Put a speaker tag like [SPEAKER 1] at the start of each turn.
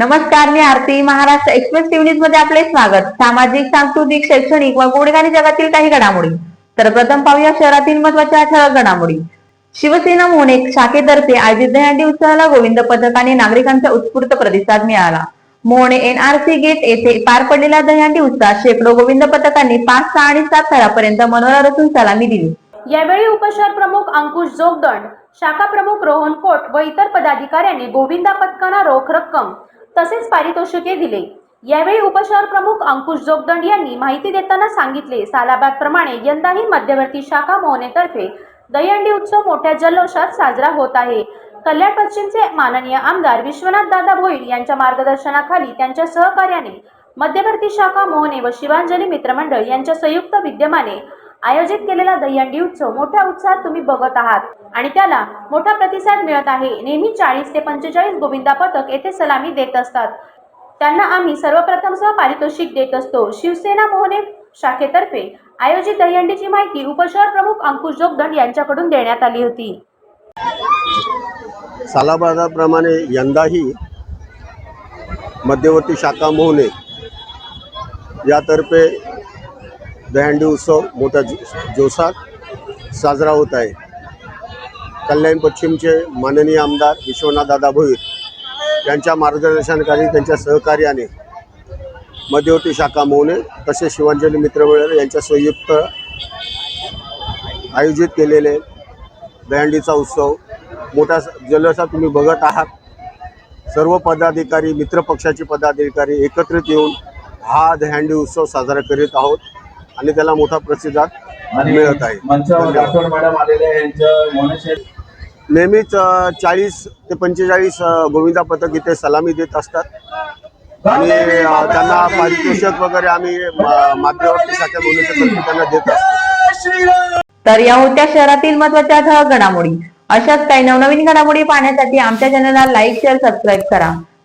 [SPEAKER 1] नमस्कार मी Aarti. Maharashtra Express TV न्यूजमध्ये आपले स्वागत. सामाजिक सांस्कृतिक शैक्षणिक व आणि जगातील काही घडामोडी. तर प्रथम पाहूया शहरातील महत्त्वाच्या ठळक घडामोडी. शिवसेना मोहने शाखेतर्फे आयोजित दहंडी उत्सवाला गोविंद पथकाने नागरिकांचा उत्स्फूर्त प्रतिसाद मिळाला. मोहने एनआरसी गेट येथे पार पडलेल्या दहंडी उत्सवात शेकडो गोविंद पथकांनी पाच सहा आणि सात थरापर्यंत मनोरा रचून सलामी दिली.
[SPEAKER 2] यावेळी उपशहर प्रमुख अंकुश जोगदंड शाखा प्रमुख रोहन कोट व इतर पदाधिकाऱ्यांनी गोविंदा पथकांना रोख रक्कम तसेच पारितोषिके दिले. यावेळी उपशहर प्रमुख अंकुश जोगदंड यांनी माहिती देताना सांगितले. सालाबाद प्रमाणे यंदाही मध्यवर्ती शाखा मोहनेतर्फे दहीहंडी उत्सव मोठ्या जल्लोषात साजरा होत आहे. कल्याण पश्चिमचे माननीय आमदार विश्वनाथ दादा भोईर यांच्या मार्गदर्शनाखाली त्यांच्या सहकार्याने मध्यवर्ती शाखा मोहने व शिवांजली मित्रमंडळ यांच्या संयुक्त विद्यमाने आयोजित केलेला दहीहंडी उत्सव मोठ्या उत्साहात तुम्ही बघत आहात. आणि त्याला मोठा प्रतिसाद मिळत आहे. नेहमी चाळीस ते पंचेचाळीस गोविंदा पथक येथे सलामी देत असतात. त्यांना आम्ही सर्वप्रथम सह पारितोषिक देत असतो. शिवसेना मोहने शाखेतर्फे आयोजित दहीहंडीची माहिती उपशहर प्रमुख अंकुश जोगदंड यांच्याकडून देण्यात आली होती.
[SPEAKER 3] सालाबादाप्रमाणे यंदाही मध्यवर्ती शाखा मोहने यातर्फे दहंडी उत्सव मोठ्या जो जोशात साजरा होत आहे. कल्याण पश्चिमचे माननीय आमदार विश्वनाथदादा भोईर यांच्या मार्गदर्शनाखाली त्यांच्या सहकार्याने मध्यवर्ती शाखा मोहने तसेच शिवांजली मित्रमंडळ यांच्या संयुक्त आयोजित केलेले दहंडीचा उत्सव मोठा जल्लोषात तुम्ही बघत आहात. सर्व पदाधिकारी मित्रपक्षाचे पदाधिकारी एकत्रित येऊन हा दहंडी उत्सव साजरा करीत आहोत. आणि त्याला मोठा प्रतिसाद
[SPEAKER 4] आणि
[SPEAKER 3] मिळत आहे.
[SPEAKER 4] मंचावर
[SPEAKER 3] धन्यवाद.
[SPEAKER 4] राठोड मॅडम आलेले आहे यांचं मोनेशेर
[SPEAKER 3] नेहमीच चाळीस ते पंचेचाळीस गोविंदा पथक इथे सलामी देत असतात. आणि त्यांना पारितोषिक वगैरे आम्ही माध्यवर्ती शाखा बोलण्याच्या त्यांना देत असतो
[SPEAKER 1] तर या होत्या शहरातील महत्त्वाच्या घडामोडी. अशाच काही नवनवीन घडामोडी पाहण्यासाठी आमच्या चॅनलला लाईक शेअर सबस्क्राईब करा.